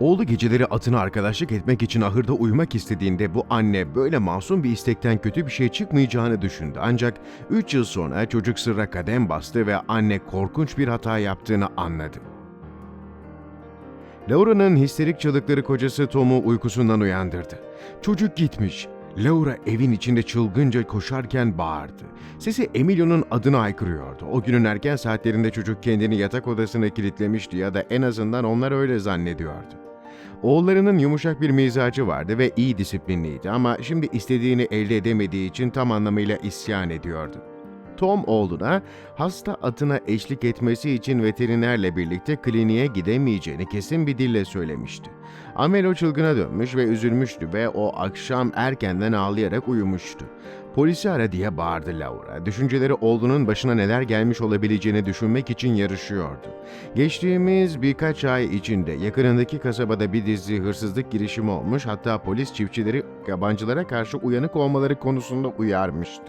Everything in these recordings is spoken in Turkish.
Oğlu geceleri atına arkadaşlık etmek için ahırda uyumak istediğinde bu anne böyle masum bir istekten kötü bir şey çıkmayacağını düşündü. Ancak 3 yıl sonra çocuk sırra kadem bastı ve anne korkunç bir hata yaptığını anladı. Laura'nın histerik çığlıkları kocası Tom'u uykusundan uyandırdı. Çocuk gitmiş. Laura evin içinde çılgınca koşarken bağırdı. Sesi Emilio'nun adını aykırıyordu. O günün erken saatlerinde çocuk kendini yatak odasına kilitlemişti ya da en azından onlar öyle zannediyordu. Oğullarının yumuşak bir mizacı vardı ve iyi disiplinliydi ama şimdi istediğini elde edemediği için tam anlamıyla isyan ediyordu. Tom oğluna hasta atına eşlik etmesi için veterinerle birlikte kliniğe gidemeyeceğini kesin bir dille söylemişti. Amelo çılgına dönmüş ve üzülmüştü ve o akşam erkenden ağlayarak uyumuştu. Polisi ara diye bağırdı Laura. Düşünceleri oğlunun başına neler gelmiş olabileceğini düşünmek için yarışıyordu. Geçtiğimiz birkaç ay içinde yakınındaki kasabada bir dizi hırsızlık girişimi olmuş hatta polis çiftçileri yabancılara karşı uyanık olmaları konusunda uyarmıştı.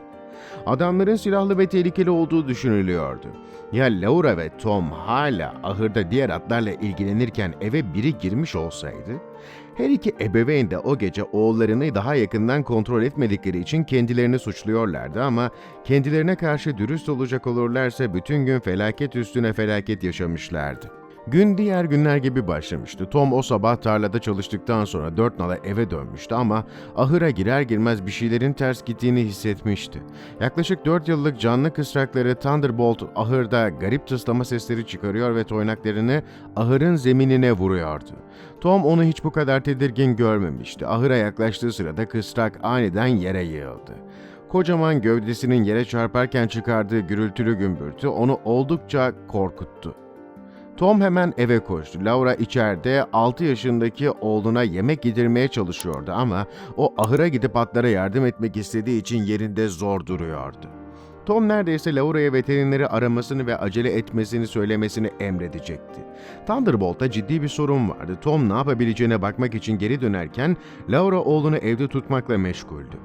Adamların silahlı ve tehlikeli olduğu düşünülüyordu. Ya Laura ve Tom hala ahırda diğer atlarla ilgilenirken eve biri girmiş olsaydı? Her iki ebeveyn de o gece oğullarını daha yakından kontrol etmedikleri için kendilerini suçluyorlardı ama kendilerine karşı dürüst olacak olurlarsa bütün gün felaket üstüne felaket yaşamışlardı. Gün diğer günler gibi başlamıştı. Tom o sabah tarlada çalıştıktan sonra dört nala eve dönmüştü ama ahıra girer girmez bir şeylerin ters gittiğini hissetmişti. Yaklaşık dört yıllık canlı kısrakları Thunderbolt ahırda garip tıslama sesleri çıkarıyor ve toynaklarını ahırın zeminine vuruyordu. Tom onu hiç bu kadar tedirgin görmemişti. Ahıra yaklaştığı sırada kısrak aniden yere yığıldı. Kocaman gövdesinin yere çarparken çıkardığı gürültülü gümbürtü onu oldukça korkuttu. Tom hemen eve koştu. Laura içeride 6 yaşındaki oğluna yemek yedirmeye çalışıyordu ama o ahıra gidip atlara yardım etmek istediği için yerinde zor duruyordu. Tom neredeyse Laura'ya veterineri aramasını ve acele etmesini söylemesini emredecekti. Thunderbolt'ta ciddi bir sorun vardı. Tom ne yapabileceğine bakmak için geri dönerken Laura oğlunu evde tutmakla meşguldü.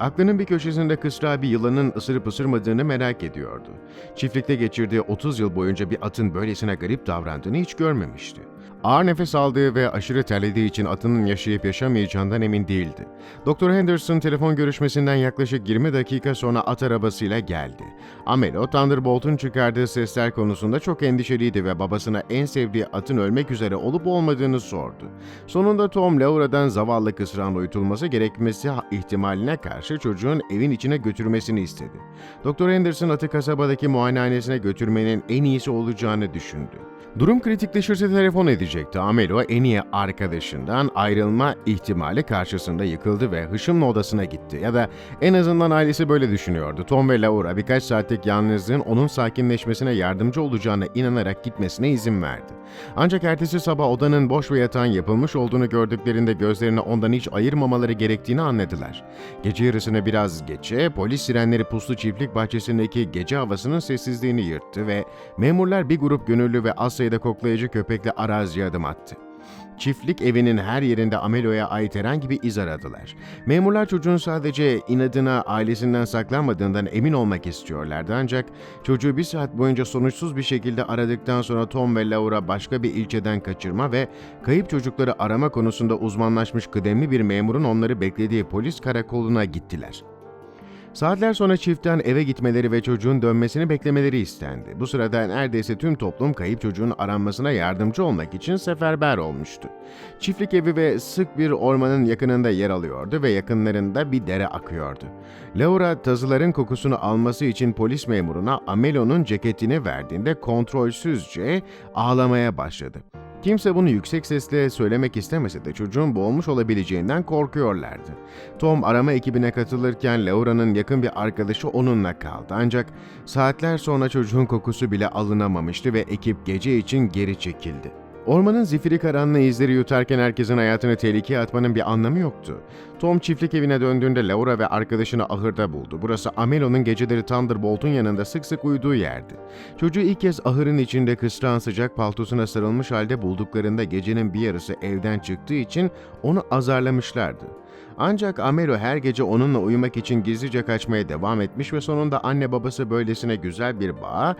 Aklının bir köşesinde kısra bir yılanın ısırıp ısırmadığını merak ediyordu. Çiftlikte geçirdiği 30 yıl boyunca bir atın böylesine garip davrandığını hiç görmemişti. Ağır nefes aldığı ve aşırı terlediği için atının yaşayıp yaşamayacağından emin değildi. Doktor Henderson telefon görüşmesinden yaklaşık 20 dakika sonra at arabasıyla geldi. Amelo, Thunderbolt'un çıkardığı sesler konusunda çok endişeliydi ve babasına en sevdiği atın ölmek üzere olup olmadığını sordu. Sonunda Tom, Laura'dan zavallı kısrağın uyutulması gerekmesi ihtimaline karşı çocuğun evin içine götürmesini istedi. Doktor Henderson atı kasabadaki muayenehanesine götürmenin en iyisi olacağını düşündü. Durum kritikleşirse telefon edecekti. Amelo en iyi arkadaşından ayrılma ihtimali karşısında yıkıldı ve hışımla odasına gitti. Ya da en azından ailesi böyle düşünüyordu. Tom ve Laura birkaç saatlik yalnızlığın onun sakinleşmesine yardımcı olacağına inanarak gitmesine izin verdi. Ancak ertesi sabah odanın boş ve yatağın yapılmış olduğunu gördüklerinde gözlerini ondan hiç ayırmamaları gerektiğini anladılar. Gece yarısına biraz geçe polis sirenleri puslu çiftlik bahçesindeki gece havasının sessizliğini yırttı ve memurlar bir grup gönüllü ve az sayıda koklayıcı köpekle araziye adım attı. Çiftlik evinin her yerinde Amelo'ya ait herhangi bir iz aradılar. Memurlar çocuğun sadece inadına ailesinden saklanmadığından emin olmak istiyorlardı ancak çocuğu bir saat boyunca sonuçsuz bir şekilde aradıktan sonra Tom ve Laura başka bir ilçeden kaçırma ve kayıp çocukları arama konusunda uzmanlaşmış kıdemli bir memurun onları beklediği polis karakoluna gittiler. Saatler sonra çiftten eve gitmeleri ve çocuğun dönmesini beklemeleri istendi. Bu sırada neredeyse tüm toplum kayıp çocuğun aranmasına yardımcı olmak için seferber olmuştu. Çiftlik evi ve sık bir ormanın yakınında yer alıyordu ve yakınlarında bir dere akıyordu. Laura tazıların kokusunu alması için polis memuruna Amelo'nun ceketini verdiğinde kontrolsüzce ağlamaya başladı. Kimse bunu yüksek sesle söylemek istemese de çocuğun boğulmuş olabileceğinden korkuyorlardı. Tom arama ekibine katılırken Laura'nın yakın bir arkadaşı onunla kaldı. Ancak saatler sonra çocuğun kokusu bile alınamamıştı ve ekip gece için geri çekildi. Ormanın zifiri karanlığı izleri yutarken herkesin hayatını tehlikeye atmanın bir anlamı yoktu. Tom çiftlik evine döndüğünde Laura ve arkadaşını ahırda buldu. Burası Amelo'nun geceleri Thunderbolt'un yanında sık sık uyuduğu yerdi. Çocuğu ilk kez ahırın içinde kısrağın sıcak paltosuna sarılmış halde bulduklarında gecenin bir yarısı evden çıktığı için onu azarlamışlardı. Ancak Amelo her gece onunla uyumak için gizlice kaçmaya devam etmiş ve sonunda anne babası böylesine güzel bir bağ,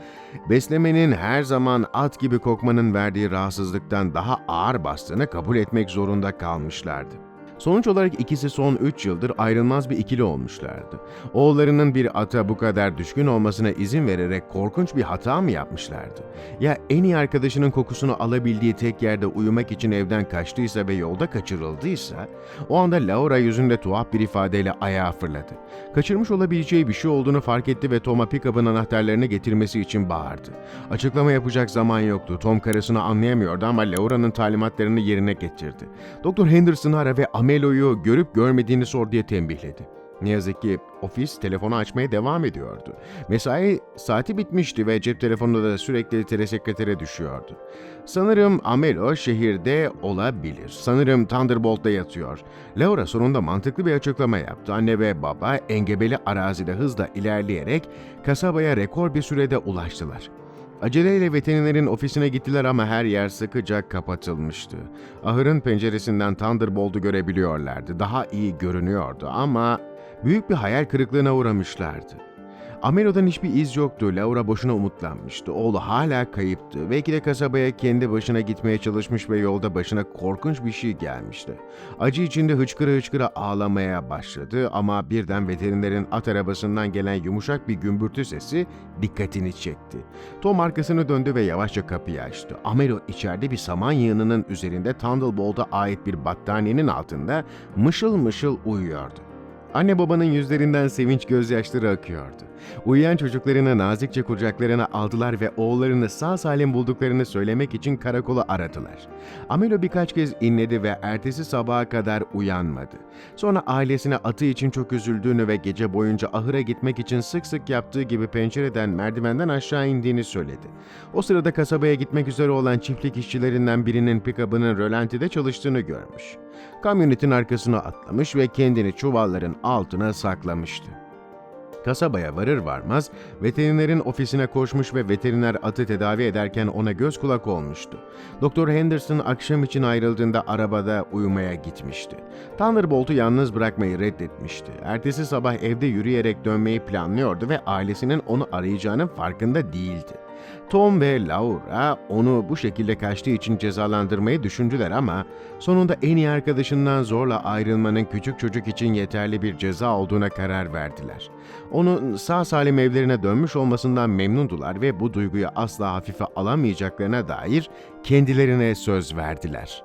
beslemenin her zaman at gibi kokmanın verdiği rahatsızlıktan daha ağır bastığını kabul etmek zorunda kalmışlardı. Sonuç olarak ikisi son 3 yıldır ayrılmaz bir ikili olmuşlardı. Oğullarının bir ata bu kadar düşkün olmasına izin vererek korkunç bir hata mı yapmışlardı? Ya en iyi arkadaşının kokusunu alabildiği tek yerde uyumak için evden kaçtıysa ve yolda kaçırıldıysa, o anda Laura yüzünde tuhaf bir ifadeyle ayağa fırladı. Kaçırmış olabileceği bir şey olduğunu fark etti ve Tom'a pick-up'ın anahtarlarını getirmesi için bağırdı. Açıklama yapacak zaman yoktu. Tom karısını anlayamıyordu ama Laura'nın talimatlarını yerine getirdi. Doktor Henderson'ı ara ve Amelo'yu görüp görmediğini sor diye tembihledi. Ne yazık ki ofis telefonu açmaya devam ediyordu. Mesai saati bitmişti ve cep telefonu da sürekli telesekretere düşüyordu. Sanırım Amelo şehirde olabilir. Sanırım Thunderbolt'ta yatıyor. Laura sonunda mantıklı bir açıklama yaptı. Anne ve baba engebeli arazide hızla ilerleyerek kasabaya rekor bir sürede ulaştılar. Aceleyle veterinerin ofisine gittiler ama her yer sıkıca kapatılmıştı. Ahırın penceresinden Thunderbolt'u görebiliyorlardı. Daha iyi görünüyordu ama büyük bir hayal kırıklığına uğramışlardı. Amelo'dan hiçbir iz yoktu. Laura boşuna umutlanmıştı. Oğlu hala kayıptı. Belki de kasabaya kendi başına gitmeye çalışmış ve yolda başına korkunç bir şey gelmişti. Acı içinde hıçkıra hıçkıra ağlamaya başladı ama birden veterinerin at arabasından gelen yumuşak bir gümbürtü sesi dikkatini çekti. Tom arkasını döndü ve yavaşça kapıyı açtı. Amelo içeride bir saman yığınının üzerinde Thunderbolt'a ait bir battaniyenin altında mışıl mışıl uyuyordu. Anne babanın yüzlerinden sevinç gözyaşları akıyordu. Uyuyan çocuklarını nazikçe kucaklarına aldılar ve oğullarını sağ salim bulduklarını söylemek için karakolu aradılar. Amelo birkaç kez inledi ve ertesi sabaha kadar uyanmadı. Sonra ailesine atı için çok üzüldüğünü ve gece boyunca ahıra gitmek için sık sık yaptığı gibi pencereden merdivenden aşağı indiğini söyledi. O sırada kasabaya gitmek üzere olan çiftlik işçilerinden birinin pikabının rölantide çalıştığını görmüş. Kamyonetin arkasına atlamış ve kendini çuvalların altına saklamıştı. Kasabaya varır varmaz veterinerin ofisine koşmuş ve veteriner atı tedavi ederken ona göz kulak olmuştu. Doktor Henderson akşam için ayrıldığında arabada uyumaya gitmişti. Thunderbolt'u yalnız bırakmayı reddetmişti. Ertesi sabah evde yürüyerek dönmeyi planlıyordu ve ailesinin onu arayacağının farkında değildi. Tom ve Laura onu bu şekilde kaçtığı için cezalandırmayı düşündüler ama sonunda en iyi arkadaşından zorla ayrılmanın küçük çocuk için yeterli bir ceza olduğuna karar verdiler. Onun sağ salim evlerine dönmüş olmasından memnundular ve bu duyguyu asla hafife alamayacaklarına dair kendilerine söz verdiler.